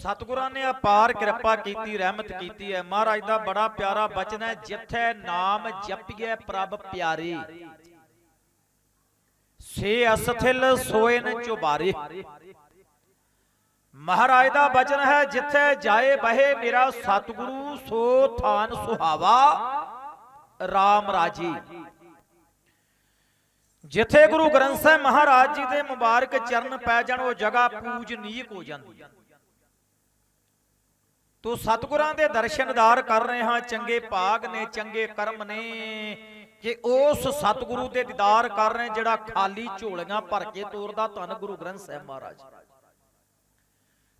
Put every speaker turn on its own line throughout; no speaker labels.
ਸਤਿਗੁਰਾਂ ਨੇ ਅਪਾਰ ਕਿਰਪਾ ਕੀਤੀ, ਰਹਿਮਤ ਕੀਤੀ ਹੈ। ਮਹਾਰਾਜ ਦਾ ਬੜਾ ਪਿਆਰਾ ਬਚਨ ਹੈ, ਜਿੱਥੇ ਨਾਮ ਜਪੀਏ ਪ੍ਰਭ ਪਿਆਰੇ। ਸੇ ਅਸਥਿਲ ਸੋਏ ਚੁਬਾਰੇ। ਮਹਾਰਾਜ ਦਾ ਬਚਨ ਹੈ, ਜਿੱਥੇ ਜਾਏ ਬਹੇ ਮੇਰਾ ਸਤਿਗੁਰੂ, ਸੋ ਥਾਨ ਸੁਹਾਵਾ RAM ਰਾਜੀ। ਜਿੱਥੇ ਗੁਰੂ ਗ੍ਰੰਥ ਸਾਹਿਬ ਮਹਾਰਾਜ ਜੀ ਦੇ ਮੁਬਾਰਕ ਚਰਨ ਪੈ ਜਾਣ, ਉਹ ਜਗ੍ਹਾ ਪੂਜਨੀਕ ਹੋ ਜਾਂਦੀ ਹੈ। ਤੋ ਸਤਿਗੁਰਾਂ ਦੇ ਦਰਸ਼ਨਦਾਰ ਕਰ ਰਹੇ ਹਾਂ ਚੰਗੇ ਭਾਗ ਨੇ, ਚੰਗੇ ਕਰਮ ਨੇ। ਕਿ ਉਸ ਸਤਿਗੁਰੂ ਦੇ ਦੀਦਾਰ ਕਰ ਰਹੇ, ਜਿਹੜਾ ਖਾਲੀ ਝੋਲੀਆਂ ਭਰ ਕੇ ਤੋਰਦਾ, ਧੰਨ ਗੁਰੂ ਗ੍ਰੰਥ ਸਾਹਿਬ ਮਹਾਰਾਜ।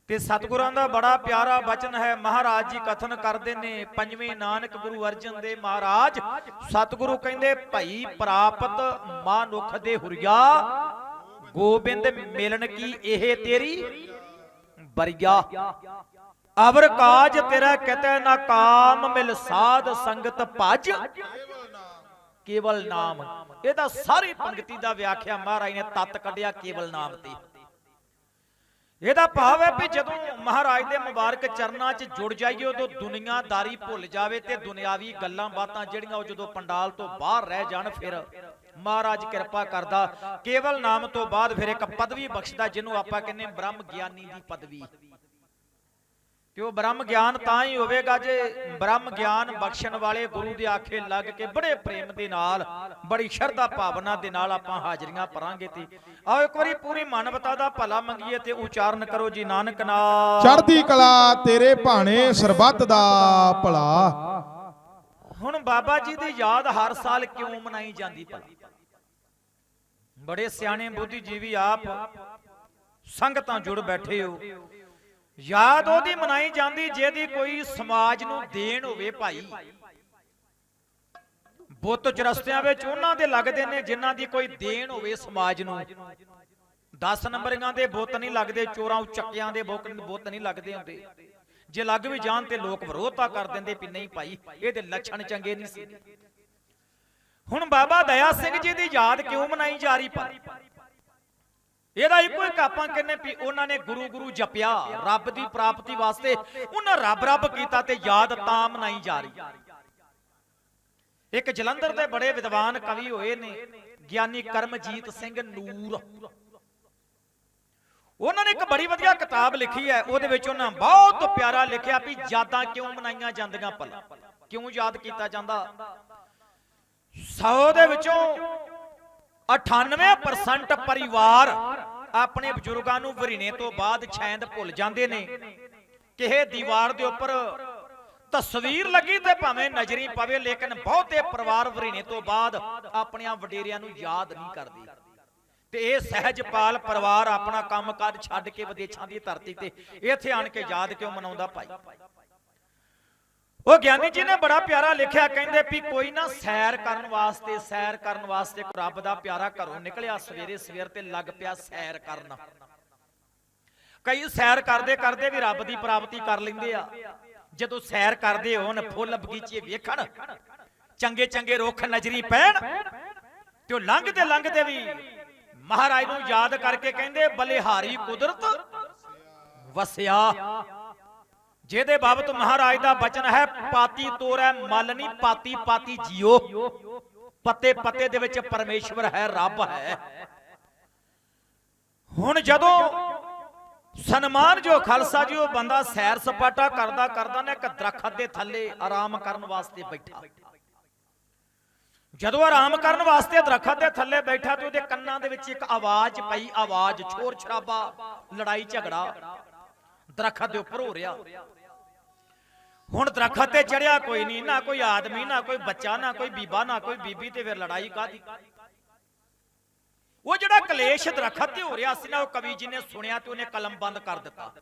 ਤੇ ਸਤਿਗੁਰਾਂ ਦਾ ਬੜਾ ਪਿਆਰਾ ਬਚਨ ਹੈ, ਮਹਾਰਾਜ ਜੀ ਕਥਨ ਕਰਦੇ ਨੇ, ਪੰਜਵੇਂ ਨਾਨਕ ਗੁਰੂ ਅਰਜਨ ਦੇ ਮਹਾਰਾਜ, ਸਤਿਗੁਰੂ ਕਹਿੰਦੇ, ਭਈ ਪ੍ਰਾਪਤ ਮਾਨੁਖ ਦੇ ਹੁਰੀਆ, ਗੋਬਿੰਦ ਮਿਲਣ ਕੀ ਇਹ ਤੇਰੀ ਬਰੀਆ? ਅਵਰ ਕਾਜ ਤੇਰਾ ਕਹਤੇ ਨਾ ਕਾਮ ਮਿਲ ਸਾਧ ਸੰਗਤ ਭਜ। ਕੇਵਲ ਨਾਮ। ਇਹਦਾ ਸਾਰੀ ਪੰਕਤੀ ਦਾ ਵਿਆਖਿਆ ਮਹਾਰਾਜ ਨੇ ਤਤ ਕੱਢਿਆ ਕੇਵਲ ਨਾਮ ਤੇ। ਇਹਦਾ ਭਾਵ ਹੈ ਵੀ ਜਦੋਂ ਮਹਾਰਾਜ ਦੇ ਮੁਬਾਰਕ ਚਰਨਾਂ 'ਚ ਜੁੜ ਜਾਈਏ, ਉਦੋਂ ਦੁਨੀਆਦਾਰੀ ਭੁੱਲ ਜਾਵੇ ਤੇ ਦੁਨਿਆਵੀ ਗੱਲਾਂ ਬਾਤਾਂ ਜਿਹੜੀਆਂ ਉਹ ਜਦੋਂ ਪੰਡਾਲ ਤੋਂ ਬਾਹਰ ਰਹਿ ਜਾਣ, ਫਿਰ ਮਹਾਰਾਜ ਕਿਰਪਾ ਕਰਦਾ। ਕੇਵਲ ਨਾਮ ਤੋਂ ਬਾਅਦ ਫਿਰ ਇੱਕ ਪਦਵੀ ਬਖਸ਼ਦਾ, ਜਿਹਨੂੰ ਆਪਾਂ ਕਹਿੰਦੇ ਬ੍ਰਹਮ ਗਿਆਨੀ ਦੀ ਪਦਵੀ। ਕਿ ਉਹ ਬ੍ਰਹਮ ਗਿਆਨ ਤਾਂ ਹੀ ਹੋਵੇਗਾ ਜੇ ਬ੍ਰਹਮ ਗਿਆਨ ਬਖਸ਼ਣ ਵਾਲੇ ਗੁਰੂ ਦੇ ਆਖੇ ਲੱਗ ਕੇ ਬੜੇ ਪ੍ਰੇਮ ਦੇ ਨਾਲ ਬੜੀ ਸ਼ਰਧਾ ਭਾਵਨਾ ਦੇ ਨਾਲ ਆਪਾਂ ਹਾਜ਼ਰੀਆਂ ਭਰਾਂਗੇ ਤੇ। ਆਓ ਇੱਕ ਵਾਰੀ ਪੂਰੀ ਮਾਨਵਤਾ ਦਾ ਭਲਾ ਮੰਗੀਏ ਤੇ ਉਚਾਰਨ ਕਰੋ ਜੀ ਨਾਨਕ ਨਾਮ।
ਚੜ੍ਹਦੀ ਕਲਾ ਤੇਰੇ ਭਾਣੇ ਸਰਬੱਤ ਦਾ ਭਲਾ।
ਹੁਣ ਬਾਬਾ ਜੀ ਦੀ ਯਾਦ ਹਰ ਸਾਲ ਕਿਉਂ ਮਨਾਈ ਜਾਂਦੀ ਭਲਾ? ਬੜੇ ਸਿਆਣੇ ਬੁੱਧੀਜੀਵੀ ਆਪ ਸੰਗਤਾਂ ਜੁੜ ਬੈਠੇ ਹੋ। ਯਾਦ ਉਹਦੀ ਮਨਾਈ ਜਾਂਦੀ, ਜਿਹਦੀ ਕੋਈ ਸਮਾਜ ਨੂੰ ਦੇਣ ਹੋਵੇ ਭਾਈ। ਬੁੱਤ ਚਰਸਤਿਆਂ ਵਿੱਚ ਉਹਨਾਂ ਦੇ ਲੱਗਦੇ ਨੇ, ਜਿਨ੍ਹਾਂ ਦੀ ਕੋਈ ਦੇਣ ਹੋਵੇ ਸਮਾਜ ਨੂੰ। 10 ਨੰਬਰੀਆਂ ਦੇ ਬੁੱਤ ਨਹੀਂ ਲੱਗਦੇ, ਚੋਰਾਂ ਚੱਕਿਆਂ ਦੇ ਬੁੱਤ ਬੁੱਤ ਨਹੀਂ ਲੱਗਦੇ ਹੁੰਦੇ। ਜੇ ਲੱਗ ਵੀ ਜਾਣ ਤੇ ਲੋਕ ਵਿਰੋਧਤਾ ਕਰ ਦਿੰਦੇ ਵੀ ਨਹੀਂ ਭਾਈ, ਇਹਦੇ ਲੱਛਣ ਚੰਗੇ ਨਹੀਂ ਸੀ। ਹੁਣ ਬਾਬਾ ਦਇਆ ਸਿੰਘ ਜੀ ਦੀ ਯਾਦ ਕਿਉਂ ਮਨਾਈ ਜਾ ਰਹੀ ਪਰ ਇਹਦਾ ਇੱਕੋ ਇੱਕ ਆਪਾਂ ਕਹਿੰਨੇ ਵੀ ਉਹਨਾਂ ਨੇ ਗੁਰੂ ਗੁਰੂ ਜਪਿਆ, ਰੱਬ ਦੀ ਪ੍ਰਾਪਤੀ ਵਾਸਤੇ। ਉਹਨਾਂ ਰੱਬ ਰੱਬ ਕੀਤਾ ਤੇ ਯਾਦ ਤਾਂ ਮਨਾਈ ਜਾ ਰਹੀ। ਇੱਕ ਜਲੰਧਰ ਦੇ ਬੜੇ ਵਿਦਵਾਨ ਕਵੀ ਹੋਏ ਨੇ, ਗਿਆਨੀ ਕਰਮਜੀਤ ਸਿੰਘ ਨੂਰ। ਉਹਨਾਂ ਨੇ ਇੱਕ ਬੜੀ ਵਧੀਆ ਕਿਤਾਬ ਲਿਖੀ ਹੈ, ਉਹਦੇ ਵਿੱਚ ਉਹਨਾਂ ਬਹੁਤ ਪਿਆਰਾ ਲਿਖਿਆ ਵੀ ਯਾਦਾਂ ਕਿਉਂ ਮਨਾਈਆਂ ਜਾਂਦੀਆਂ ਭਲਾ? ਕਿਉਂ ਯਾਦ ਕੀਤਾ ਜਾਂਦਾ? 100 ਦੇ ਵਿੱਚੋਂ 98% ਪਰਿਵਾਰ ਆਪਣੇ ਬਜ਼ੁਰਗਾਂ ਨੂੰ ਵਰਿਨੇ ਤੋਂ ਬਾਅਦ ਛੈਂਦ ਭੁੱਲ ਜਾਂਦੇ ਨੇ। ਕਿਸੇ ਦੀਵਾਰ ਦੇ ਉੱਪਰ ਤਸਵੀਰ ਲੱਗੀ ਤੇ ਭਾਵੇਂ ਨਜ਼ਰੀ ਪਵੇ, ਲੇਕਿਨ ਬਹੁਤੇ ਪਰਿਵਾਰ ਵਰਿਨੇ ਤੋਂ ਬਾਅਦ ਆਪਣਿਆਂ ਵਡੇਰਿਆਂ ਨੂੰ ਯਾਦ ਨਹੀਂ ਕਰਦੇ। ਤੇ ਇਹ ਸਹਿਜਪਾਲ ਪਰਿਵਾਰ ਆਪਣਾ ਕੰਮਕਾਜ ਛੱਡ ਕੇ ਵਿਦੇਸ਼ਾਂ ਦੀ ਧਰਤੀ ਤੇ ਇੱਥੇ ਆਣ ਕੇ ਯਾਦ ਕਿਉਂ ਮਨਾਉਂਦਾ ਭਾਈ? ਉਹ ਗਿਆਨੀ ਜੀ ਨੇ ਬੜਾ ਪਿਆਰਾ ਲਿਖਿਆ, ਕਹਿੰਦੇ ਵੀ ਕੋਈ ਨਾ ਸੈਰ ਕਰਨ ਵਾਸਤੇ, ਸੈਰ ਕਰਨ ਵਾਸਤੇ ਰੱਬ ਦਾ ਪਿਆਰਾ ਘਰੋਂ ਨਿਕਲਿਆ, ਸਵੇਰੇ ਸਵੇਰ ਤੇ ਲੱਗ ਪਿਆ ਸੈਰ ਕਰਨ। ਕਈ ਸੈਰ ਕਰਦੇ ਕਰਦੇ ਵੀ ਰੱਬ ਦੀ ਪ੍ਰਾਪਤੀ ਕਰ ਲੈਂਦੇ ਆ। ਜਦੋਂ ਸੈਰ ਕਰਦੇ ਹੋਣ, ਫੁੱਲ ਬਗੀਚੇ ਵੇਖਣ, ਚੰਗੇ ਚੰਗੇ ਰੁੱਖ ਨਜ਼ਰੀ ਪੈਣ, ਤੇ ਉਹ ਲੰਘਦੇ ਲੰਘਦੇ ਵੀ ਮਹਾਰਾਜ ਨੂੰ ਯਾਦ ਕਰਕੇ ਕਹਿੰਦੇ, ਬਲਿਹਾਰੀ ਕੁਦਰਤ ਵਸਿਆ। ਜਿਹਦੇ ਬਾਬਤ ਮਹਾਰਾਜ ਦਾ ਬਚਨ ਹੈ, ਪਾਤੀ ਤੋਰੈ, ਮਲ ਨਹੀਂ ਪਾਤੀ ਪਾਤੀ ਜੀਓ। ਪੱਤੇ ਪੱਤੇ ਦੇ ਵਿੱਚ ਪਰਮੇਸ਼ਵਰ ਹੈ, ਰੱਬ ਹੈ। ਹੁਣ ਜਦੋਂ ਸਨਮਾਨ ਜੋ ਖਾਲਸਾ ਜੀ ਉਹ ਬੰਦਾ ਸੈਰ ਸਪਾਟਾ ਕਰਦਾ ਕਰਦਾ ਨੇ ਇੱਕ ਦਰਖਤ ਦੇ ਥੱਲੇ ਆਰਾਮ ਕਰਨ ਵਾਸਤੇ ਬੈਠਾ। ਜਦੋਂ ਆਰਾਮ ਕਰਨ ਵਾਸਤੇ ਦਰਖਤ ਦੇ ਥੱਲੇ ਬੈਠਾ ਤੇ ਉਹਦੇ ਕੰਨਾਂ ਦੇ ਵਿੱਚ ਇੱਕ ਆਵਾਜ਼ ਪਈ, ਆਵਾਜ਼ ਛੋਰ ਛਰਾਬਾ ਲੜਾਈ ਝਗੜਾ ਦਰਖਤ ਦੇ ਉੱਪਰ ਹੋ ਰਿਹਾ। ਹੁਣ ਦਰਖਤ ਤੇ ਚੜਿਆ ਕੋਈ ਨਹੀਂ, ਨਾ ਕੋਈ ਆਦਮੀ, ਨਾ ਕੋਈ ਬੱਚਾ, ਨਾ ਕੋਈ ਬੀਬਾ, ਨਾ ਕੋਈ ਬੀਬੀ ਤੇ ਫਿਰ ਲੜਾਈ ਕਾਦੀ ਉਹ ਜਿਹੜਾ ਕਲੇਸ਼ ਦਰਖਤ ਤੇ ਹੋ ਰਿਹਾ ਸੀ ਨਾ, ਉਹ ਕਵੀ ਜੀ ਨੇ ਸੁਣਿਆ ਤੇ ਉਹਨੇ ਕਲਮ ਬੰਦ ਕਰ ਦਿੱਤਾ।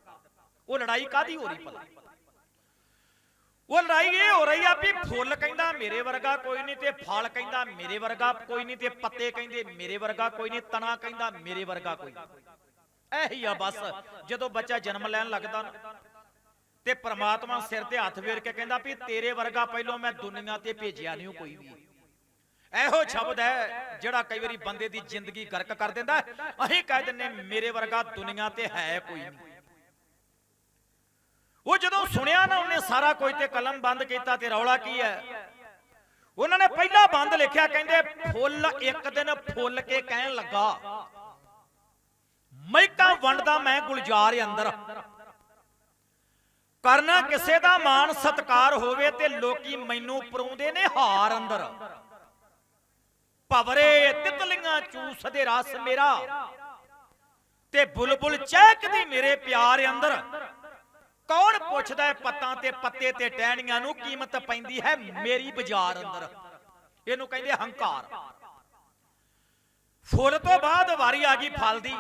ਉਹ ਲੜਾਈ ਕਾਦੀ ਹੋ ਰਹੀ ਭਲਾ? ਉਹ ਲੜਾਈ ਇਹ ਹੋ ਰਹੀ ਆ ਵੀ ਫੁੱਲ ਕਹਿੰਦਾ ਮੇਰੇ ਵਰਗਾ ਕੋਈ ਨਹੀਂ ਤੇ ਫਲ ਕਹਿੰਦਾ ਮੇਰੇ ਵਰਗਾ ਕੋਈ ਨਹੀਂ ਤੇ ਪੱਤੇ ਕਹਿੰਦੇ ਮੇਰੇ ਵਰਗਾ ਕੋਈ ਨਹੀਂ, ਤਣਾ ਕਹਿੰਦਾ ਮੇਰੇ ਵਰਗਾ ਕੋਈ ਨਹੀਂ। ਇਹੀ ਆ ਬਸ, ਜਦੋਂ ਬੱਚਾ ਜਨਮ ਲੈਣ ਲੱਗਦਾ ਨਾ। ਤੇ ਪ੍ਰਮਾਤਮਾ ਸਿਰ ਤੇ ਹੱਥ ਫੇਰ ਕੇ ਕਹਿੰਦਾ ਵੀ ਤੇਰੇ ਵਰਗਾ ਪਹਿਲੋਂ ਮੈਂ ਦੁਨੀਆ ਤੇ ਭੇਜਿਆ ਨਹੀਂ ਕੋਈ ਵੀ। ਇਹੋ ਸ਼ਬਦ ਹੈ ਜਿਹੜਾ ਕਈ ਵਾਰੀ ਬੰਦੇ ਦੀ ਜ਼ਿੰਦਗੀ ਗਰਕ ਕਰ ਦਿੰਦਾ ਅਸੀਂ ਕਹਿ ਦਿੰਨੇ ਮੇਰੇ ਵਰਗਾ ਦੁਨੀਆ ਤੇ ਹੈ ਕੋਈ ਨਹੀਂ। ਨੇ ਸਾਰਾ ਕੁਝ ਤੇ ਕਲਮ ਬੰਦ ਕੀਤਾ ਤੇ ਰੌਲਾ ਕੀ ਹੈ? ਉਹਨਾਂ ਨੇ ਪਹਿਲਾ ਬੰਦ ਲਿਖਿਆ, ਕਹਿੰਦੇ ਫੁੱਲ ਇੱਕ ਦਿਨ ਫੁੱਲ ਕੇ ਕਹਿਣ ਲੱਗਾ ਮਹਿਕਾਂ ਵੰਡਦਾ ਮੈਂ ਗੁਲਜ਼ਾਰ ਅੰਦਰ। ਕਰਨਾ ਕਿਸੇ ਦਾ ਮਾਣ ਸਤਕਾਰ ਹੋਵੇ ਤੇ ਲੋਕੀ ਮੈਨੂੰ ਪਰੋਂਦੇ ਨੇ ਹਾਰ ਅੰਦਰ। ਭਵਰੇ ਤਿਤਲੀਆਂ ਚੂਸਦੇ ਰਸ ਮੇਰਾ। ਤੇ ਬੁਲਬੁਲ ਚਹਿਕਦੀ ਮੇਰੇ ਪਿਆਰ ਅੰਦਰ। ਕੌਣ ਪੁੱਛਦਾ ਹੈ ਪੱਤਾਂ ਤੇ ਪੱਤੇ ਤੇ ਟਹਿਣੀਆਂ ਨੂੰ ਕੀਮਤ ਪੈਂਦੀ ਹੈ ਮੇਰੀ ਬਾਜ਼ਾਰ ਅੰਦਰ। ਇਹਨੂੰ ਕਹਿੰਦੇ ਹੰਕਾਰ। ਫੁੱਲ ਤੋਂ ਬਾਅਦ ਵਾਰੀ ਆ ਗਈ ਫਲ ਦੀ।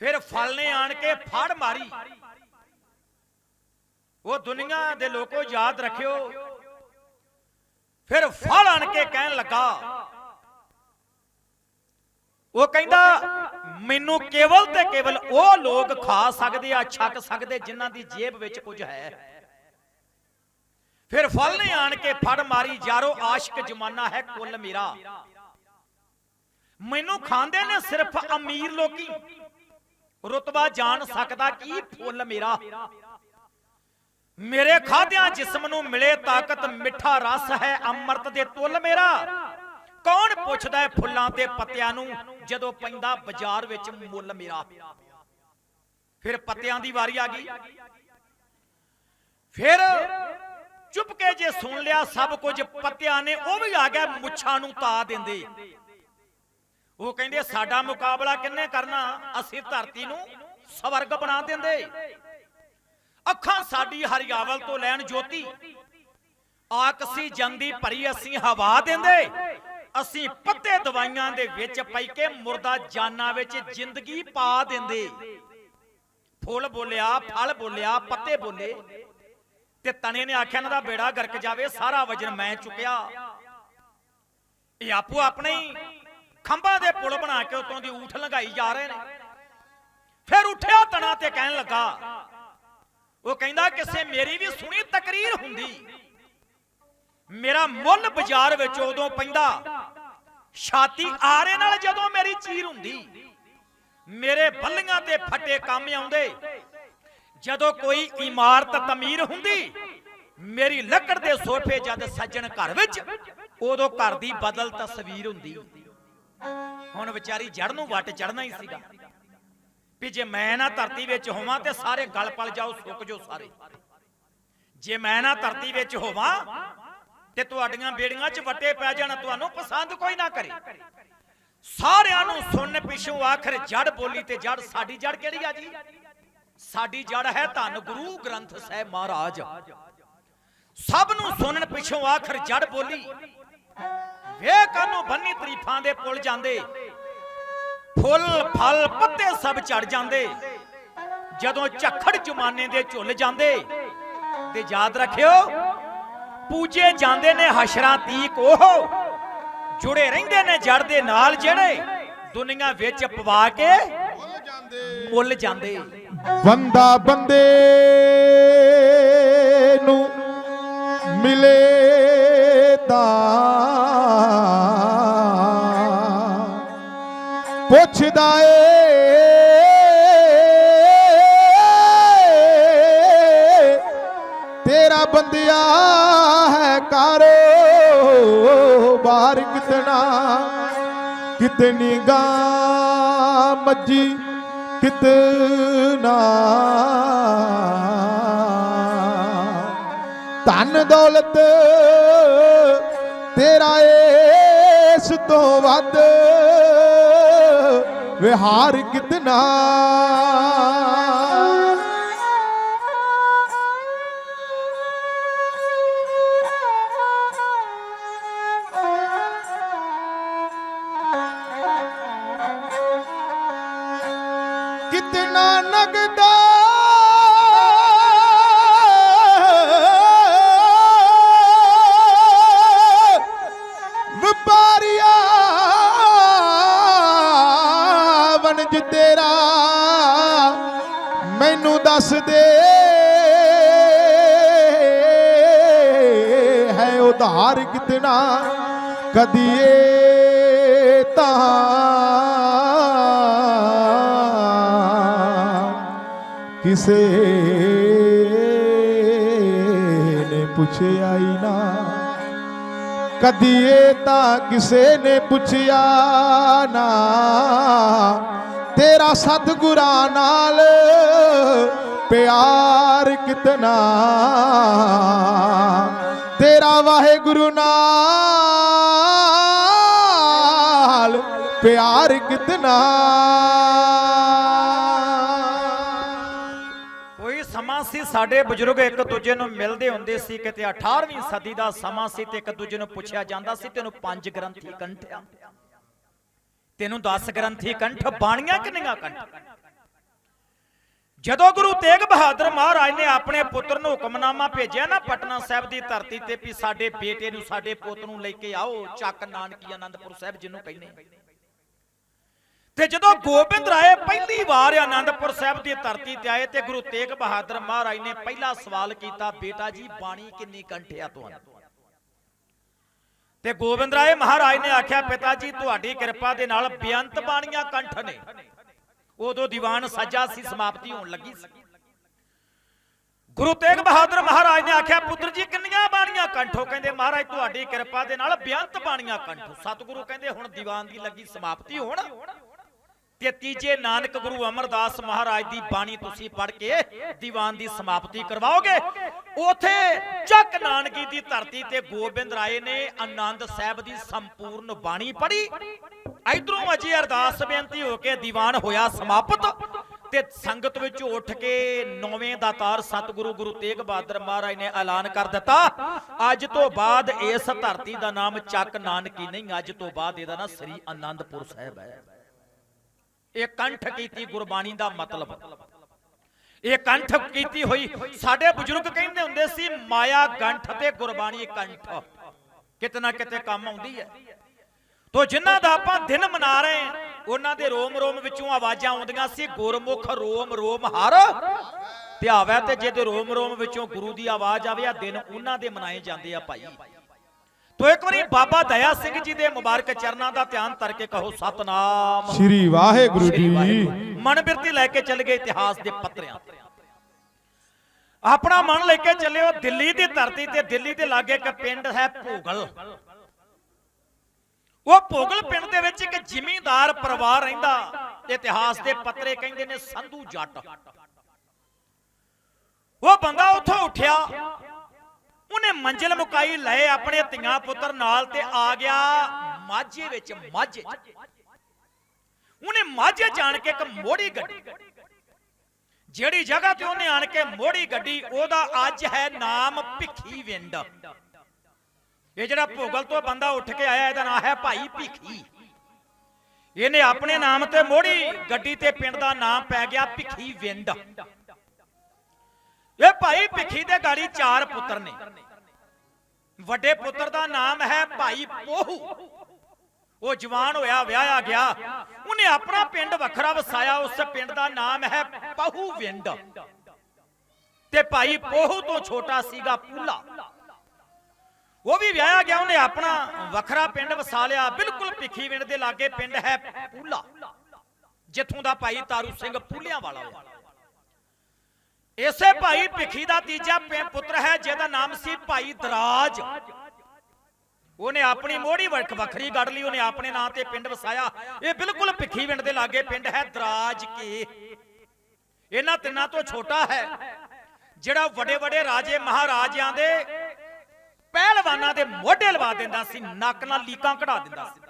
ਫਿਰ ਫਲ ਨੇ ਆਣ ਕੇ ਫੜ ਮਾਰੀ। ਉਹ ਦੁਨੀਆ ਦੇ ਲੋਕੋ ਯਾਦ ਰੱਖਿਓ। ਫਿਰ ਫਲ ਆਣ ਕੇ ਕਹਿਣ ਲੱਗਾ। ਉਹ ਕਹਿੰਦਾ, ਮੈਨੂੰ ਕੇਵਲ ਤੇ ਕੇਵਲ ਉਹ ਲੋਕ ਖਾ ਸਕਦੇ ਆ, ਛਕ ਸਕਦੇ ਜਿਨ੍ਹਾਂ ਦੀ ਜੇਬ ਵਿੱਚ ਕੁਝ ਹੈ। ਫਿਰ ਫਲ ਨੇ ਆਣ ਕੇ ਫੜ ਮਾਰੀ, ਯਾਰੋ, ਆਸ਼ਿਕ ਜਮਾਨਾ ਹੈ ਕੁੱਲ ਮੇਰਾ। ਮੈਨੂੰ ਖਾਂਦੇ ਨੇ ਸਿਰਫ ਅਮੀਰ ਲੋਕੀ। ਰਤਬਾ ਜਾਣ ਸਕਦਾ ਕੀ ਫੁੱਲ ਮੇਰਾ? ਮੇਰੇ ਖਾਦਿਆਂ ਜਿਸਮ ਨੂੰ ਮਿਲੇ ਤਾਕਤ, ਮਿੱਠਾ ਰਸ ਹੈ ਅੰਮ੍ਰਿਤ ਦੇ ਤੁੱਲ ਮੇਰਾ। ਕੌਣ ਪੁੱਛਦਾ ਹੈ ਫੁੱਲਾਂ ਤੇ ਪੱਤਿਆਂ ਨੂੰ, ਜਦੋਂ ਪੈਂਦਾ ਬਾਜ਼ਾਰ ਵਿੱਚ ਮੁੱਲ ਮੇਰਾ? ਫਿਰ ਪੱਤਿਆਂ ਦੀ ਵਾਰੀ ਆ ਗਈ। ਫਿਰ ਚੁੱਪ ਕੇ ਜੇ ਸੁਣ ਲਿਆ ਸਭ ਕੁਝ, ਪੱਤਿਆਂ ਨੇ ਉਹ ਵੀ ਆ ਗਿਆ ਮੁੱਛਾਂ ਨੂੰ ਤਾ ਦਿੰਦੇ। ਉਹ ਕਹਿੰਦੇ, ਸਾਡਾ ਮੁਕਾਬਲਾ ਕਿੰਨੇ ਕਰਨਾ? ਅਸੀਂ ਧਰਤੀ ਨੂੰ ਸਵਰਗ ਬਣਾ ਦਿੰਦੇ। ਅੱਖਾਂ ਸਾਡੀ ਹਰਿਆਵਲ ਤੋਂ ਲੈਣ ਜੋਤੀ। ਆਕਸੀ ਜਾਂਦੀ ਭਰੀ, ਅਸੀਂ ਹਵਾ ਦਿੰਦੇ। ਅਸੀਂ ਪੱਤੇ ਦਵਾਈਆਂ ਦੇ ਵਿੱਚ ਪਈ ਕੇ ਮੁਰਦਾ ਜਾਨਾਂ ਵਿੱਚ ਜ਼ਿੰਦਗੀ ਪਾ ਦਿੰਦੇ। ਫੁੱਲ ਬੋਲਿਆ, ਫਲ ਬੋਲਿਆ, ਪੱਤੇ ਬੋਲੇ। ਤੇ ਤਣੇ ਨੇ ਆਖਿਆ, ਇਹਨਾਂ ਦਾ ਬੇੜਾ ਗਰਕ ਜਾਵੇ, ਸਾਰਾ ਵਜਨ ਮੈਂ ਚੁੱਕਿਆ। ਇਹ ਆਪੋ ਆਪਣੇ ਖੰਭਾਂ ਦੇ ਪੁਲ ਬਣਾ ਕੇ ਉਤੋਂ ਦੀ ਊਠ ਲੰਘਾਈ ਜਾ ਰਹੇ ਨੇ। ਫਿਰ ਉੱਠਿਆ ਤਣਾ ਤੇ ਕਹਿਣ ਲੱਗਾ ਉਹ ਕਹਿੰਦਾ ਕਿਸੇ ਮੇਰੀ ਵੀ ਸੁਣੀ ਤਕਰੀਰ ਹੁੰਦੀ। ਮੇਰਾ ਮੁੱਲ ਬਾਜ਼ਾਰ ਵਿੱਚ ਉਦੋਂ ਪੈਂਦਾ। ਛਾਤੀ ਆਰੇ ਨਾਲ ਜਦੋਂ ਮੇਰੀ ਚੀਰ ਹੁੰਦੀ। ਮੇਰੇ ਬੱਲੀਆਂ ਤੇ ਫੱਟੇ ਕੰਮ ਆਉਂਦੇ। ਜਦੋਂ ਕੋਈ ਇਮਾਰਤ ਤਮੀਰ ਹੁੰਦੀ, ਮੇਰੀ ਲੱਕੜ ਦੇ ਸੋਫੇ ਜਦ ਸੱਜਣ ਘਰ ਵਿੱਚ, ਉਦੋਂ ਘਰ ਦੀ ਬਦਲ ਤਸਵੀਰ ਹੁੰਦੀ। ਹੁਣ ਵਿਚਾਰੀ ਜੜ ਨੂੰ ਵੱਟ ਚੜਨਾ ਹੀ ਸੀਗਾ। ਵੀ ਜੇ ਮੈਂ ਨਾ ਧਰਤੀ ਵਿੱਚ ਹੋਵਾਂ ਤੇ ਸਾਰੇ ਗਲ ਪਲ ਜਾਓ, ਸੁੱਕ ਜਾਓ ਸਾਰੇ। ਜੇ ਮੈਂ ਨਾ ਧਰਤੀ ਵਿੱਚ ਹੋਵਾਂ ਤੇ ਤੁਹਾਡੀਆਂ ਬੇੜੀਆਂ 'ਚ ਵੱਟੇ ਪੈ ਜਾਣ, ਤੁਹਾਨੂੰ ਪਸੰਦ ਕੋਈ ਨਾ ਕਰੇ। ਸਾਰਿਆਂ ਨੂੰ ਸੁਣਨ ਪਿਛੋਂ ਆਖਰ, ਜੜ ਬੋਲੀ ਤੇ ਜੜ, ਸਾਡੀ ਜੜ ਕਿਹੜੀ ਆ ਜੀ? ਸਾਡੀ ਜੜ ਹੈ ਧੰਨ ਗੁਰੂ ਗ੍ਰੰਥ ਸਾਹਿਬ ਮਹਾਰਾਜ। ਸਭ ਨੂੰ ਸੁਣਨ ਪਿਛੋਂ ਆਖਰ, ਜੜ ਬੋਲੀ। ਵੇ ਕਾਨੂੰ ਬੰਨੀ ਤਰੀਫਾਂ ਦੇ ਪੁੱਲ ਜਾਂਦੇ। ਫੁੱਲ, ਫਲ, ਪੱਤੇ ਸਭ ਝੜ ਜਾਂਦੇ। ਜਦੋਂ ਝੱਖੜ ਜਮਾਨੇ ਦੇ ਝੁੱਲ ਜਾਂਦੇ, ਤੇ ਯਾਦ ਰੱਖਿਓ, ਪੂਜੇ ਜਾਂਦੇ ਨੇ ਹਸ਼ਰਾਂ ਤੀਕ ਉਹ, ਜੁੜੇ ਰਹਿੰਦੇ ਨੇ ਜੜ ਦੇ ਨਾਲ ਜਿਹੜੇ ਦੁਨੀਆ ਵਿੱਚ ਪਵਾ ਕੇ
ਭੁੱਲ ਜਾਂਦੇ
ਮੁੱਲ ਜਾਂਦੇ।
ਬੰਦਾ ਬੰਦੇ ਨੂੰ ਮਿਲੇ ਤਾਂ ਪੁੱਛਦਾ ਏ। ਤੇਰਾ ਬੰਦਿਆ ਹੈ ਕਾਰੋਬਾਰ ਕਿਤਨਾ? ਕਿਤਨੀ ਗਾ ਮੱਜੀ ਕਿਤਨਾ? ਧਨ ਦੌਲਤ ਤੇਰਾ ਇਸ ਤੋਂ ਵੱਧ ਵਿਹਾਰ ਕਿਤਨਾ ਮੈਨੂੰ ਦੱਸ ਦੇ। ਹੈ ਉਧਾਰ ਕਿਤਨਾ ਕਦੀਏ ਤਾਂ। ਕਿਸੇ ਨੇ ਪੁੱਛਿਆ ਹੀ ਨਾ। ਕਦੀ ਇਹ ਤਾਂ ਕਿਸੇ ਨੇ ਪੁੱਛਿਆ ਨਾ। ਤੇਰਾ ਸਤਿਗੁਰਾਂ ਨਾਲ ਪਿਆਰ ਕਿਤਨਾ? ਤੇਰਾ ਵਾਹਿਗੁਰੂ ਨਾਲ ਪਿਆਰ ਕਿਤਨਾ?
ਕੋਈ ਸਮਾਂ ਸੀ ਸਾਡੇ ਬਜ਼ੁਰਗ ਇੱਕ ਦੂਜੇ ਨੂੰ ਮਿਲਦੇ ਹੁੰਦੇ ਸੀ, ਕਿਤੇ 18ਵੀਂ ਸਦੀ ਦਾ ਸਮਾਂ ਸੀ ਤੇ ਇੱਕ ਦੂਜੇ ਨੂੰ ਪੁੱਛਿਆ ਜਾਂਦਾ ਸੀ, ਤੈਨੂੰ ਪੰਜ ਗ੍ਰੰਥੀ ਕੰਠਿਆ। ਤੈਨੂੰ 10 ਗ੍ਰੰਥੀ ਕੰਠ ਬਾਣੀਆਂ ਕਿੰਨੀਆਂ ਕੰਠ? ਜਦੋਂ ਗੁਰੂ ਤੇਗ ਬਹਾਦਰ ਮਹਾਰਾਜ ਨੇ ਆਪਣੇ ਪੁੱਤਰ ਨੂੰ ਹੁਕਮਨਾਮਾ ਭੇਜਿਆ ਨਾ ਪਟਨਾ ਸਾਹਿਬ ਦੀ ਧਰਤੀ ਤੇ ਵੀ ਸਾਡੇ ਬੇਟੇ ਨੂੰ ਸਾਡੇ ਪੁੱਤ ਨੂੰ ਲੈ ਕੇ ਆਓ ਚੱਕ ਨਾਨਕੀ ਆਨੰਦਪੁਰ ਸਾਹਿਬ ਜਿਹਨੂੰ ਕਹਿੰਦੇ। ਤੇ ਜਦੋਂ ਗੋਬਿੰਦ ਰਾਏ ਪਹਿਲੀ ਵਾਰ ਆਨੰਦਪੁਰ ਸਾਹਿਬ ਦੀ ਧਰਤੀ ਤੇ ਆਏ ਤੇ ਗੁਰੂ ਤੇਗ ਬਹਾਦਰ ਮਹਾਰਾਜ ਨੇ ਪਹਿਲਾ ਸਵਾਲ ਕੀਤਾ ਬੇਟਾ ਜੀ ਬਾਣੀ ਕਿੰਨੀ ਕੰਠਿਆ ਤੁਹਾਨੂੰ ਤੇ ਗੋਬਿੰਦ ਰਾਏ ਮਹਾਰਾਜ ਨੇ ਆਖਿਆ ਪਿਤਾ ਜੀ ਤੁਹਾਡੀ ਕਿਰਪਾ ਦੇ ਨਾਲ ਬੇਅੰਤ ਬਾਣੀਆਂ ਕੰਠ ਨੇ। ਉਦੋਂ ਦੀਵਾਨ ਸਜਾ ਸੀ, ਸਮਾਪਤੀ ਹੋਣ ਲੱਗੀ ਸੀ। ਗੁਰੂ ਤੇਗ ਬਹਾਦਰ ਮਹਾਰਾਜ ਨੇ ਆਖਿਆ, ਪੁੱਤਰ ਜੀ, ਕਿੰਨੀਆਂ ਬਾਣੀਆਂ ਕੰਠੋ ਕਹਿੰਦੇ, ਮਹਾਰਾਜ, ਤੁਹਾਡੀ ਕਿਰਪਾ ਦੇ ਨਾਲ ਬੇਅੰਤ ਬਾਣੀਆਂ ਕੰਠੋ। ਸਤਿਗੁਰੂ ਕਹਿੰਦੇ, ਹੁਣ ਦੀਵਾਨ ਦੀ ਲੱਗੀ, ਸਮਾਪਤੀ ਹੋਣ। ਤੇ ਤੀਜੇ ਨਾਨਕ ਗੁਰੂ ਅਮਰਦਾਸ ਮਹਾਰਾਜ ਦੀ ਬਾਣੀ ਤੁਸੀਂ ਪੜ੍ਹ ਕੇ ਦੀਵਾਨ ਦੀ ਸਮਾਪਤੀ ਕਰਵਾਓਗੇ? ਉਥੇ ਚੱਕ ਨਾਨਕੀ ਦੀ ਧਰਤੀ ਤੇ ਗੋਬਿੰਦ ਰਾਏ ਨੇ ਆਨੰਦ ਸਾਹਿਬ ਦੀ ਸੰਪੂਰਨ ਬਾਣੀ ਪੜ੍ਹੀ। ਇਧਰੋਂ ਅਜੀ ਅਰਦਾਸ ਬੇਨਤੀ ਹੋ ਕੇ ਦੀਵਾਨ ਹੋਇਆ ਸਮਾਪਤ ਤੇ ਸੰਗਤ ਵਿੱਚ ਉੱਠ ਕੇ ਨੌਵੇਂ ਦਾਤਾਰ ਸਤਿਗੁਰੂ ਗੁਰੂ ਤੇਗ ਬਹਾਦਰ ਮਹਾਰਾਜ ਨੇ ਐਲਾਨ ਕਰ ਦਿੱਤਾ। ਅੱਜ ਤੋਂ ਬਾਅਦ ਇਸ ਧਰਤੀ ਦਾ ਨਾਮ ਚੱਕ ਨਾਨਕੀ ਨਹੀਂ, ਅੱਜ ਤੋਂ ਬਾਅਦ ਇਹਦਾ ਨਾਮ ਸ੍ਰੀ ਆਨੰਦਪੁਰ ਸਾਹਿਬ ਹੈ। ਇਹ ਕੰਠ ਕੀਤੀ ਗੁਰਬਾਣੀ ਦਾ ਮਤਲਬ। ਇਹ ਕੰਠ ਕੀਤੀ ਹੋਈ ਸਾਡੇ ਬਜ਼ੁਰਗ ਕਹਿੰਦੇ ਹੁੰਦੇ ਸੀ, ਮਾਇਆ ਗੰਠ ਤੇ ਗੁਰਬਾਣੀ ਕੰਠ। ਕਿਤਨਾ ਕਿਤੇ ਕੰਮ ਆਉਂਦੀ ਹੈ। ਤੋ ਜਿਨ੍ਹਾਂ ਦਾ ਆਪਾਂ ਦਿਨ ਮਨਾ ਰਹੇ ਉਹਨਾਂ ਦੇ ਰੋਮ ਰੋਮ ਵਿੱਚੋਂ ਆਵਾਜ਼ਾਂ ਆਉਂਦੀਆਂ ਸੀ, ਗੁਰਮੁਖ ਰੋਮ ਰੋਮ ਹਰ ਧਿਆਵੈ ਤੇ ਜੇ ਤੇ ਰੋਮ ਰੋਮ ਵਿੱਚੋਂ ਗੁਰੂ ਦੀ ਆਵਾਜ਼ ਆਵੇ, ਆ ਦਿਨ ਉਹਨਾਂ ਦੇ ਮਨਾਏ ਜਾਂਦੇ ਆ ਭਾਈ। ਤੋ ਇੱਕ ਵਾਰੀ ਬਾਬਾ ਦਇਆ ਸਿੰਘ ਜੀ ਦੇ ਮੁਬਾਰਕ ਚਰਨਾਂ ਦਾ ਧਿਆਨ ਧਰ ਕੇ ਕਹੋ ਸਤਨਾਮ।
ਸ੍ਰੀ ਵਾਹਿਗੁਰੂ ਜੀ।
ਮਨ ਬਿਰਤੀ ਲੈ ਕੇ ਚੱਲ ਗਏ ਇਤਿਹਾਸ ਦੇ ਪੱਤਰਿਆਂ ਤੇ। ਆਪਣਾ ਮਨ ਲੈ ਕੇ ਚੱਲਿਓ ਦਿੱਲੀ ਦੀ ਧਰਤੀ ਤੇ ਦਿੱਲੀ ਦੇ ਲਾਗੇ ਇੱਕ ਪਿੰਡ ਹੈ ਭੋਗਲ। ਉਹ ਭੋਗਲ ਪਿੰਡ ਦੇ ਵਿੱਚ ਇੱਕ ਜ਼ਿਮੀਂਦਾਰ ਪਰਿਵਾਰ ਰਹਿੰਦਾ। ਇਤਿਹਾਸ ਦੇ ਪੱਤਰੇ ਕਹਿੰਦੇ ਨੇ ਸੰਧੂ ਜੱਟ। ਉਹ ਬੰਦਾ ਉੱਥੋਂ ਉੱਠਿਆ। ਉਹਨੇ ਮੰਜ਼ਿਲ ਮੁਕਾਈ, ਲਏ ਆਪਣੇ ਧੀਆਂ ਪੁੱਤਰ ਨਾਲ ਤੇ ਆ ਗਿਆ ਮਾਝੇ ਵਿੱਚ, ਮਾਝੇ ਉਹਨੇ ਮਾਝੇ ਜਾਣ ਕੇ ਇੱਕ ਮੋੜੀ ਗੱਡੀ। ਜਿਹੜੀ ਜਗ੍ਹਾ ਤੇ ਉਹਨੇ ਆਣ ਕੇ ਮੋੜੀ ਗੱਡੀ, ਉਹਦਾ ਅੱਜ ਹੈ ਨਾਮ ਭਿੱਖੀ ਵਿੰਡ। ਇਹ ਜਿਹੜਾ ਭੋਗਲ ਤੋਂ ਬੰਦਾ ਉੱਠ ਕੇ ਆਇਆ, ਇਹਦਾ ਨਾਮ ਹੈ ਭਾਈ ਭਿੱਖੀ। ਇਹਨੇ ਆਪਣੇ ਨਾਮ ਤੇ ਮੋੜੀ ਗੱਡੀ ਤੇ ਪਿੰਡ ਦਾ ਨਾਮ ਪੈ ਗਿਆ ਭਿੱਖੀ ਵਿੰਡ। ਇਹ ਭਾਈ ਭਿੱਖੀ ਦੇ ਗਾੜੀ ਚਾਰ ਪੁੱਤਰ ਨੇ। ਵੱਡੇ ਪੁੱਤਰ ਦਾ ਨਾਮ ਹੈ ਭਾਈ ਪੋਹੂ। ਉਹ ਜਵਾਨ ਹੋਇਆ, ਵਿਆਹਿਆ ਗਿਆ। ਉਹਨੇ ਆਪਣਾ ਪਿੰਡ ਵੱਖਰਾ ਵਸਾਇਆ। ਉਸ ਪਿੰਡ ਦਾ ਨਾਮ ਹੈ ਪਹੂ ਵਿੰਡ। ਤੇ ਭਾਈ ਪੋਹੂ ਤੋਂ ਛੋਟਾ ਸੀਗਾ ਪੂਲਾ। ਉਹ ਵੀ ਵਿਆਹਿਆ ਗਿਆ। ਉਹਨੇ ਆਪਣਾ ਵੱਖਰਾ ਪਿੰਡ ਵਸਾ ਲਿਆ। ਬਿਲਕੁਲ ਭਿੱਖੀ ਵਿੰਡ ਦੇ ਲਾਗੇ ਪਿੰਡ ਹੈ ਪੂਲਾ। ਜਿੱਥੋਂ ਦਾ ਭਾਈ ਤਾਰੂ ਸਿੰਘ ਪੂਲਿਆਂ ਵਾਲਾ ਹੋਇਆ। ਇਸੇ ਭਾਈ ਭਿੱਖੀ ਦਾ ਤੀਜਾ ਪੁੱਤਰ ਹੈ ਜਿਹਦਾ ਨਾਮ ਸੀ ਭਾਈ ਦਰਾਜ। ਉਹਨੇ ਆਪਣੀ ਮੋੜੀ ਵੱਖ ਵੱਖਰੀ ਗੱਡ ਲਈ ਉਹਨੇ ਆਪਣੇ ਨਾਂ ਤੇ ਪਿੰਡ ਵਸਾਇਆ। ਇਹ ਬਿਲਕੁਲ ਭਿੱਖੀ ਪਿੰਡ ਦੇ ਲਾਗੇ ਪਿੰਡ ਹੈ ਦਰਾਜ ਕੇ। ਇਹਨਾਂ ਤਿੰਨਾਂ ਤੋਂ ਛੋਟਾ ਹੈ ਜਿਹੜਾ ਵੱਡੇ ਵੱਡੇ ਰਾਜੇ ਮਹਾਰਾਜਿਆਂ ਦੇ ਪਹਿਲਵਾਨਾਂ ਦੇ ਮੋਢੇ ਲਵਾ ਦਿੰਦਾ ਸੀ ਨੱਕ ਨਾਲ ਲੀਕਾਂ ਕਢਾ ਦਿੰਦਾ ਸੀ।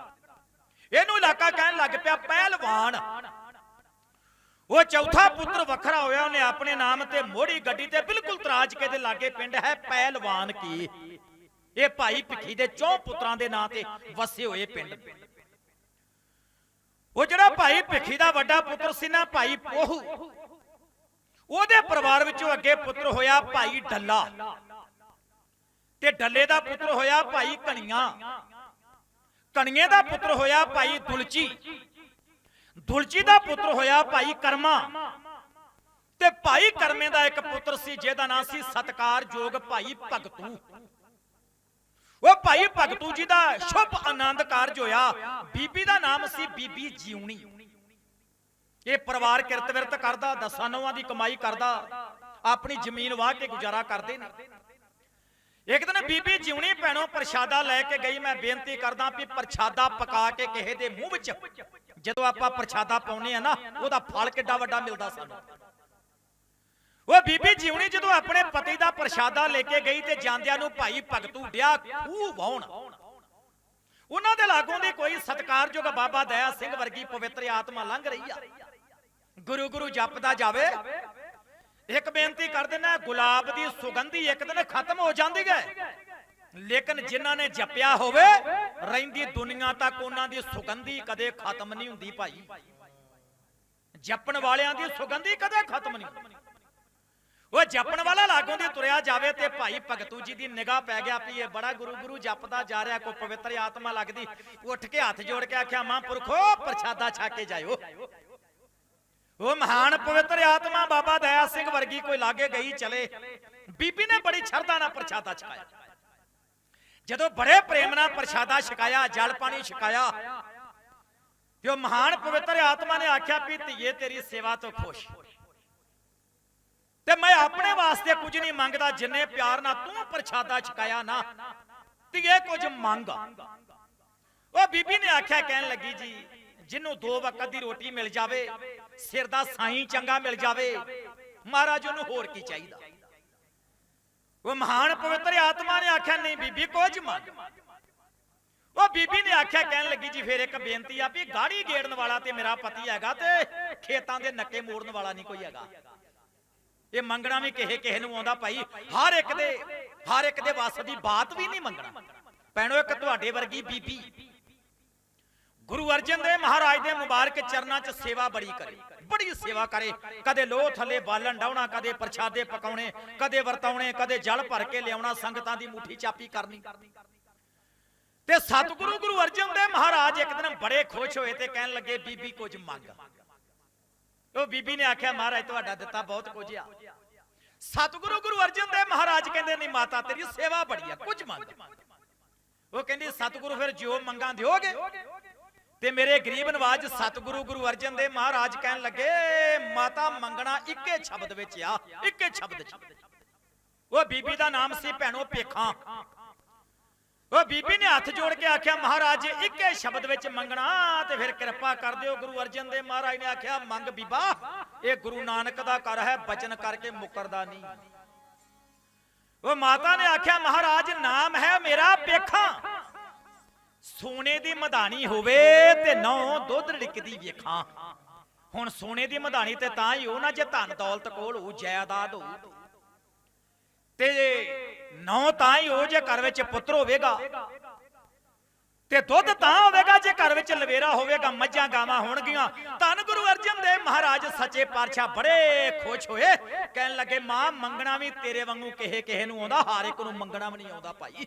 ਇਹਨੂੰ ਇਲਾਕਾ ਕਹਿਣ ਲੱਗ ਪਿਆ ਪਹਿਲਵਾਨ। ਉਹ ਚੌਥਾ ਪੁੱਤਰ ਵੱਖਰਾ ਹੋਇਆ, ਉਹਨੇ ਆਪਣੇ ਨਾਮ ਤੇ ਮੋੜੀ ਗੱਡੀ ਤੇ ਬਿਲਕੁਲ ਤਰਾਜ ਕੇ ਦੇ ਲਾਗੇ ਪਿੰਡ ਹੈ ਪਹਿਲਵਾਨ ਕੀ। ਇਹ ਭਾਈ ਭਿੱਖੀ ਦੇ ਚੌ ਪੁੱਤਰਾਂ ਦੇ ਨਾਂ ਤੇ ਵਸੇ ਹੋਏ ਪਿੰਡ। ਉਹ ਜਿਹੜਾ ਭਾਈ ਭਿੱਖੀ ਦਾ ਵੱਡਾ ਪੁੱਤਰ ਸੀ ਨਾ ਭਾਈ ਪੋਹੂ। ਉਹਦੇ ਪਰਿਵਾਰ ਵਿੱਚੋਂ ਅੱਗੇ ਪੁੱਤਰ ਹੋਇਆ ਭਾਈ ਡੱਲਾ। ਤੇ ਡੱਲੇ ਦਾ ਪੁੱਤਰ ਹੋਇਆ ਭਾਈ ਕਣੀਆਂ। ਕਣੀਏ ਦਾ ਪੁੱਤਰ ਹੋਇਆ ਭਾਈ ਦੁਲਚੀ। ਦੁਲਚੀ ਦਾ ਪੁੱਤਰ ਹੋਇਆ ਭਾਈ ਕਰਮਾ। ਤੇ ਭਾਈ ਕਰਮੇ ਦਾ ਇੱਕ ਪੁੱਤਰ ਸੀ, ਜਿਹਦਾ ਨਾਮ ਸੀ ਸਤਕਾਰਯੋਗ ਭਾਈ ਭਗਤੂ। ਉਹ ਭਾਈ ਭਗਤੂ ਜੀ ਦਾ ਸ਼ੁਭ ਆਨੰਦ ਕਾਰਜ ਹੋਇਆ। ਬੀਬੀ ਦਾ ਨਾਮ ਸੀ ਬੀਬੀ ਜਿਉਣੀ। ਇਹ ਪਰਿਵਾਰ ਕਿਰਤ ਵਿਰਤ ਕਰਦਾ, ਦਸਾਂ ਨੌਵਾਂ ਦੀ ਕਮਾਈ ਕਰਦਾ, ਆਪਣੀ ਜ਼ਮੀਨ ਵਾਹ ਕੇ ਗੁਜ਼ਾਰਾ ਕਰਦੇ ਨੇ। ਇੱਕ ਦਿਨ ਬੀਬੀ ਜਿਉਣੀ ਭੈਣੋ ਪ੍ਰਸ਼ਾਦਾ ਲੈ ਕੇ ਗਈ। ਮੈਂ ਬੇਨਤੀ ਕਰਦਾ ਵੀ ਪ੍ਰਸ਼ਾਦਾ ਪਕਾ ਕੇ ਕਿਸੇ ਦੇ ਮੂੰਹ ਵਿੱਚ ਜਦੋਂ ਆਪਾਂ ਪ੍ਰਸ਼ਾਦਾ ਪਾਉਨੇ ਆ ਨਾ ਉਹਦਾ ਫਲ ਕਿੱਡਾ ਵੱਡਾ ਮਿਲਦਾ ਸਾਨੂੰ। ਉਹ ਬੀਬੀ ਜਿਉਣੀ ਜਦੋਂ ਆਪਣੇ ਪਤੀ ਦਾ ਪ੍ਰਸ਼ਾਦਾ ਲੈ ਕੇ ਗਈ ਤੇ ਜਾਂਦਿਆਂ ਨੂੰ ਭਾਈ ਭਗਤੂ ਡਿਆ ਖੂਹ ਵਾਉਣ ਉਹਨਾਂ ਦੇ ਲਾਗੋਂ ਦੀ ਕੋਈ ਸਤਕਾਰਯੋਗ ਬਾਬਾ ਦਇਆ ਸਿੰਘ ਵਰਗੀ ਪਵਿੱਤਰ ਆਤਮਾ ਲੰਘ ਰਹੀ ਆ। ਗੁਰੂ ਗੁਰੂ ਜਪਦਾ ਜਾਵੇ। ਇੱਕ ਬੇਨਤੀ ਕਰ ਦਿੰਦਾ ਗੁਲਾਬ ਦੀ ਸੁਗੰਧੀ ਇੱਕ ਦਿਨ ਖਤਮ ਹੋ ਜਾਂਦੀ ਹੈ। ਲੇਕਿਨ ਜਿਨ੍ਹਾਂ ਨੇ ਜਪਿਆ ਹੋਵੇ ਰਹਿੰਦੀ ਦੁਨੀਆ ਤੱਕ ਉਹਨਾਂ ਦੀ ਸੁਗੰਧੀ ਕਦੇ ਖਤਮ ਨਹੀਂ ਹੁੰਦੀ ਭਾਈ। ਜਪਣ ਵਾਲਿਆਂ ਦੀ ਸੁਗੰਧੀ ਕਦੇ ਖਤਮ ਨਹੀਂ ਉਹ ਜਪਣ ਵਾਲਾ ਲਾਗੋਂ ਦੀ ਤੁਰਿਆ ਜਾਵੇ ਤੇ ਭਾਈ ਭਗਤੂ ਜੀ ਦੀ ਨਿਗਾਹ ਪੈ ਗਿਆ ਵੀ ਇਹ ਬੜਾ ਗੁਰੂ ਗੁਰੂ ਜਪਦਾ ਜਾ ਰਿਹਾ, ਕੋਈ ਪਵਿੱਤਰ ਆਤਮਾ ਲੱਗਦੀ। ਉੱਠ ਕੇ ਹੱਥ ਜੋੜ ਕੇ ਆਖਿਆ, ਮਹਾਂਪੁਰਖੋ, ਪ੍ਰਸ਼ਾਦਾ ਛਾ ਕੇ ਜਾਇਓ। ਉਹ ਮਹਾਨ ਪਵਿੱਤਰ ਆਤਮਾ ਬਾਬਾ ਦਇਆ ਸਿੰਘ ਵਰਗੀ ਕੋਈ ਲਾਗੇ ਗਈ ਚਲੇ। ਬੀਬੀ ਨੇ ਬੜੀ ਸ਼ਰਧਾ ਨਾਲ ਪ੍ਰਸ਼ਾਦਾ ਛਕਾਇਆ। ਜਦੋਂ ਬੜੇ ਪ੍ਰੇਮ ਨਾਲ ਪ੍ਰਸ਼ਾਦਾ ਛਕਾਇਆ, ਜਲ ਪਾਣੀ ਛਕਾਇਆ, ਤੇ ਉਹ ਮਹਾਨ ਪਵਿੱਤਰ ਆਤਮਾ ਨੇ ਆਖਿਆ ਵੀ ਧੀਏ, ਤੇਰੀ ਸੇਵਾ ਤੋਂ ਖੁਸ਼। ਤੇ ਮੈਂ ਆਪਣੇ ਵਾਸਤੇ ਕੁਝ ਨਹੀਂ ਮੰਗਦਾ, ਜਿੰਨੇ ਪਿਆਰ ਨਾਲ ਤੂੰ ਪ੍ਰਸ਼ਾਦਾ ਛਕਾਇਆ ਨਾ, ਧੀਏ, ਕੁਝ ਮੰਗ। ਉਹ ਬੀਬੀ ਨੇ ਆਖਿਆ, ਕਹਿਣ ਲੱਗੀ ਜੀ, ਜਿਹਨੂੰ ਦੋ ਵਕਤ ਦੀ ਰੋਟੀ ਮਿਲ ਜਾਵੇ, ਸਿਰ ਦਾ ਸਾਈਂ ਚੰਗਾ ਮਿਲ ਜਾਵੇ, ਮਹਾਰਾਜ ਉਹਨੂੰ ਹੋਰ ਕੀ ਚਾਹੀਦਾ? ਉਹ ਮਹਾਨ ਪਵਿੱਤਰ ਆਤਮਾ ਨੇ ਆਖਿਆ, ਨਹੀਂ ਬੀਬੀ, ਕੁਝ ਮੰਗ ਉਹ ਬੀਬੀ ਨੇ ਆਖਿਆ, ਕਹਿਣ ਲੱਗੀ ਜੀ ਫੇਰ ਇੱਕ ਬੇਨਤੀ ਆ ਵੀ ਗਾੜੀ ਗੇੜਨ ਵਾਲਾ ਤੇ ਮੇਰਾ ਪਤੀ ਹੈਗਾ ਤੇ ਖੇਤਾਂ ਦੇ ਨੱਕੇ ਮੋੜਨ ਵਾਲਾ ਨਹੀਂ ਕੋਈ ਹੈਗਾ। ਇਹ ਮੰਗਣਾ ਵੀ ਕਿਸੇ ਕਿਸੇ ਨੂੰ ਆਉਂਦਾ ਭਾਈ, ਹਰ ਇੱਕ ਦੇ ਹਰ ਇੱਕ ਦੇ ਵੱਸ ਦੀ ਬਾਤ ਵੀ ਨਹੀਂ ਮੰਗਣਾ। ਪੈਣੋ ਇੱਕ ਤੁਹਾਡੇ ਵਰਗੀ ਬੀਬੀ। ਗੁਰੂ ਅਰਜਨ ਦੇਵ ਮਹਾਰਾਜ ਦੇ ਮੁਬਾਰਕ ਚਰਨਾਂ 'ਚ ਸੇਵਾ ਬੜੀ ਕਰੇ। ਬੜੀ ਸੇਵਾ ਕਰੇ। ਕਦੇ ਲੋਹ ਥੱਲੇ ਬਾਲਣ ਡਾਉਣਾ, ਕਦੇ ਪ੍ਰਸ਼ਾਦੇ ਪਕਾਉਣੇ, ਕਦੇ ਵਰਤਾਉਣੇ, ਕਦੇ ਜਲ ਭਰ ਕੇ ਲਿਆਉਣਾ, ਸੰਗਤਾਂ ਦੀ ਮੁਠੀ ਚਾਪੀ ਕਰਨੀ। ਤੇ ਸਤਿਗੁਰੂ ਗੁਰੂ ਅਰਜਨ ਦੇਵ ਮਹਾਰਾਜ ਇੱਕ ਦਿਨ ਬੜੇ ਖੁਸ਼ ਹੋਏ ਤੇ ਕਹਿਣ ਲੱਗੇ, ਬੀਬੀ, ਕੁਝ ਮੰਗ। ਉਹ ਬੀਬੀ ਨੇ ਆਖਿਆ, ਮਹਾਰਾਜ, ਤੁਹਾਡਾ ਦਿੱਤਾ ਬਹੁਤ ਕੁਝ ਆ। ਸਤਿਗੁਰੂ ਗੁਰੂ ਅਰਜਨ ਦੇਵ ਮਹਾਰਾਜ ਕਹਿੰਦੇ ਨਹੀਂ ਮਾਤਾ, ਤੇਰੀ ਸੇਵਾ ਬੜੀ ਆ, ਕੁਝ ਮੰਗ। ਉਹ ਕਹਿੰਦੀ, ਸਤਿਗੁਰੂ, ਫਿਰ ਜੋ ਮੰਗਾਂ ਦਿਓਗੇ? ਤੇ ਮੇਰੇ ਗਰੀਬ ਨਵਾਜ ਸਤਿਗੁਰੂ ਗੁਰੂ ਅਰਜਨ ਦੇਵ ਮਹਾਰਾਜ ਕਹਿਣ ਲੱਗੇ, ਮਾਤਾ ਮੰਗਣਾ ਇੱਕੇ ਸ਼ਬਦ ਵਿੱਚ ਆ, ਇੱਕੇ ਸ਼ਬਦ ਚ। ਉਹ ਬੀਬੀ ਦਾ ਨਾਮ ਸੀ ਭੈਣੋ ਪੇਖਾਂ। ਉਹ ਬੀਬੀ ਨੇ ਹੱਥ ਜੋੜ ਕੇ ਆਖਿਆ, ਮਹਾਰਾਜ ਜੀ ਇੱਕੇ ਸ਼ਬਦ ਵਿੱਚ ਮੰਗਣਾ, ਤੇ ਫਿਰ ਕਿਰਪਾ ਕਰ ਦਿਓ ਗੁਰੂ ਅਰਜਨ ਦੇਵ ਮਹਾਰਾਜ ਨੇ ਆਖਿਆ, ਮੰਗ ਬੀਬਾ, ਇਹ ਗੁਰੂ ਨਾਨਕ ਦਾ ਕਰ ਹੈ, ਬਚਨ ਕਰਕੇ ਮੁਕਰਦਾ ਨਹੀਂ। ਉਹ ਮਾਤਾ ਨੇ ਆਖਿਆ, ਮਹਾਰਾਜ ਨਾਮ ਹੈ ਮੇਰਾ ਪੇਖਾਂ। ਸੋਨੇ ਦੀ ਮਧਾਣੀ ਹੋਵੇ ਤੇ ਨੌ ਦੁੱਧ ੜਿਕਦੀ ਵੇਖਾਂ। ਹੁਣ ਸੋਨੇ ਦੀ ਮਧਾਣੀ ਤੇ ਤਾਂ ਹੀ ਉਹ ਨਾ ਜੇ ਧਨ ਦੌਲਤ ਕੋਲ ਹੋ ਜਾਇਦਾਦ ਹੋ ਤੇ ਨੌ ਤਾਂ ਹੀ ਉਹ ਜੇ ਘਰ ਵਿੱਚ ਪੁੱਤਰ ਹੋਵੇਗਾ। ਤੇ ਦੁੱਧ ਤਾਂ ਹੋਵੇਗਾ, ਜੇ ਘਰ ਵਿੱਚ ਲਵੇਰਾ ਹੋਵੇਗਾ, ਮੱਝਾਂ ਗਾਵਾਂ ਹੋਣਗੀਆਂ। ਧੰਨ ਗੁਰੂ ਅਰਜਨ ਦੇਵ ਮਹਾਰਾਜ ਸੱਚੇ ਪਾਤਸ਼ਾਹ ਬੜੇ ਖੁਸ਼ ਹੋਏ। ਕਹਿਣ ਲੱਗੇ, ਮਾਂ, ਮੰਗਣਾ ਵੀ ਤੇਰੇ ਵਾਂਗੂ ਕਿਹੇ ਕਿਹੇ ਨੂੰ ਆਉਂਦਾ, ਹਰ ਇੱਕ ਨੂੰ ਮੰਗਣਾ ਵੀ ਨਹੀਂ ਆਉਂਦਾ ਭਾਈ।